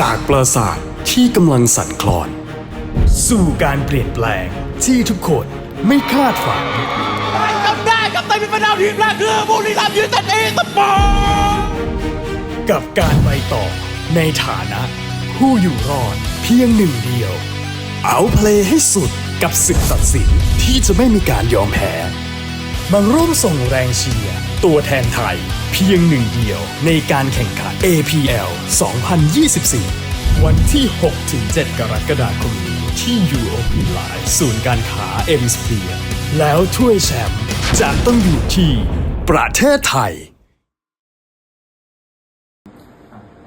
จากปราสาทที่กำลังสั่นคลอน สู่การเปลี่ยนแปลงที่ทุกคนไม่คาดฝันจำได้กับไต้เป็นประดาวทีมแรกคือบุรีรัมย์ยูไนเต็ดเอสปอร์กับการไปต่อในฐานะ ผู้อยู่รอดเพียงหนึ่งเดียว เอาเพลย์ให้สุดกับศึกตัดสินที่จะไม่มีการยอมแพ้ มาร่วมส่งแรงเชียร์ตัวแทนไทย เพียงหนึ่งเดียวในการแข่งขัน APL 2024 วันที่ 6-7 กรกฎาคมนี้ที่ UOB Live ศูนย์การค้า M Sphere แล้วถ้วยแชมป์จะต้องอยู่ที่ ประเทศไทย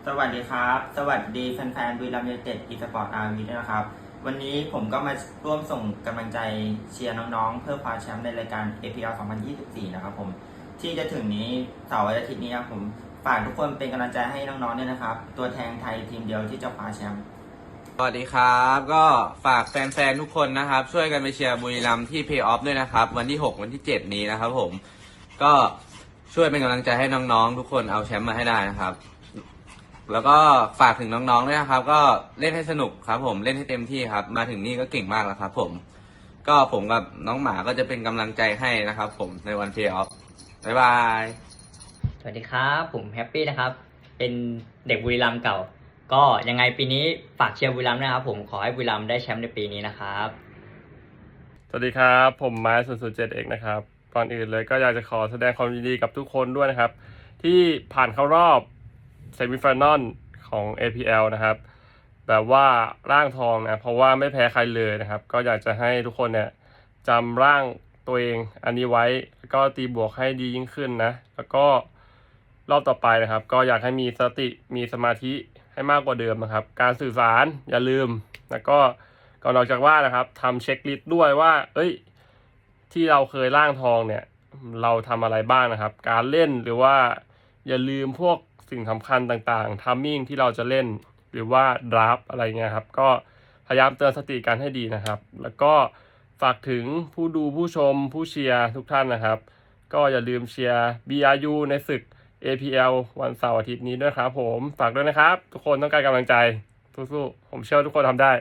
สวัสดีครับ สวัสดีแฟนๆบุรีรัมยูเต็ดอีสปอร์ตอาร์มีด้วยนะครับ วันนี้ผมก็มาร่วมส่งกำลังใจเชียร์น้องๆ เพื่อคว้าแชมป์ในรายการ APL 2024 นะครับผม ที่จะถึงนี้เสาร์อาทิตย์นี้ครับผมฝากทุกคนเป็นกำลังใจให้น้องๆด้วยนะครับ ตัวแทนไทยทีมเดียวที่จะคว้าแชมป์สวัสดีครับ ก็ฝากแฟนๆ ทุกคนนะครับ ช่วยกันไปเชียร์บุรีรัมย์ที่เพย์ออฟด้วยนะครับ วันที่ 6 วันที่ 7 นี้นะครับผมก็ช่วยเป็นกำลังใจให้น้องๆ ทุกคนเอาแชมป์มาให้ได้นะครับ แล้วก็ฝากถึงน้องๆด้วยนะครับ ก็เล่นให้สนุกครับ ผมเล่นให้เต็มที่ครับ มาถึงนี่ก็เก่งมากแล้วครับ ผม ก็ผมกับน้องหมาก็จะเป็นกำลังใจให้นะครับ ผมในวันเพย์ออฟบ๊ายบาย สวัสดีครับ ผมแฮปปี้นะครับ เป็นเด็กบุรีรัมย์เก่า ก็ยังไงปีนี้ฝากเชียร์บุรีรัมย์นะครับผมขอให้บุรีรัมย์ได้แชมป์ในปีนี้นะครับ สวัสดีครับ ผมไม้ศูนย์ศูนย์เจ็ดเอกนะครับ ก่อนอื่นเลยก็อยากจะขอแสดงความยินดีกับทุกคนด้วยนะครับ ที่ผ่านเข้ารอบ เซมิฟ i นอลของ APL นะครับ แบบว่าร่างทองนะ เพราะว่าไม่แพ้ใครเลยนะครับ ก็อยากจะให้ทุกคนเนี่ยจำร่างตัวเองอันนี้ไว้ แล้วก็ตีบวกให้ดียิ่งขึ้นนะ แล้วก็รอบต่อไปนะครับ ก็อยากให้มีสติมีสมาธิให้มากกว่าเดิมนะครับ การสื่อสารอย่าลืม แล้วก็ก่อนออกจากว่านนะครับทำเช็คลิสต์ด้วยว่า เอ้ย ที่เราเคยร่างทองเนี่ย เราทำอะไรบ้างนะครับ การเล่นหรือว่าอย่าลืมพวก สิ่งสำคัญต่างๆทัมมิ่งที่เราจะเล่นหรือว่าดราฟอะไรเงี้ยครับ ก็พยายามเตือนสติกันให้ดีนะครับ แล้วก็ฝากถึงผู้ดูผู้ชมผู้เชียร์ทุกท่านนะครับ ก็อย่าลืมเชียร์ BRU ในศึก APL วันเสาร์อาทิตย์นี้ด้วยครับผม ฝากด้วยนะครับ ทุกคนต้องการกำลังใจสู้ๆผมเชื่อทุกคนทำได้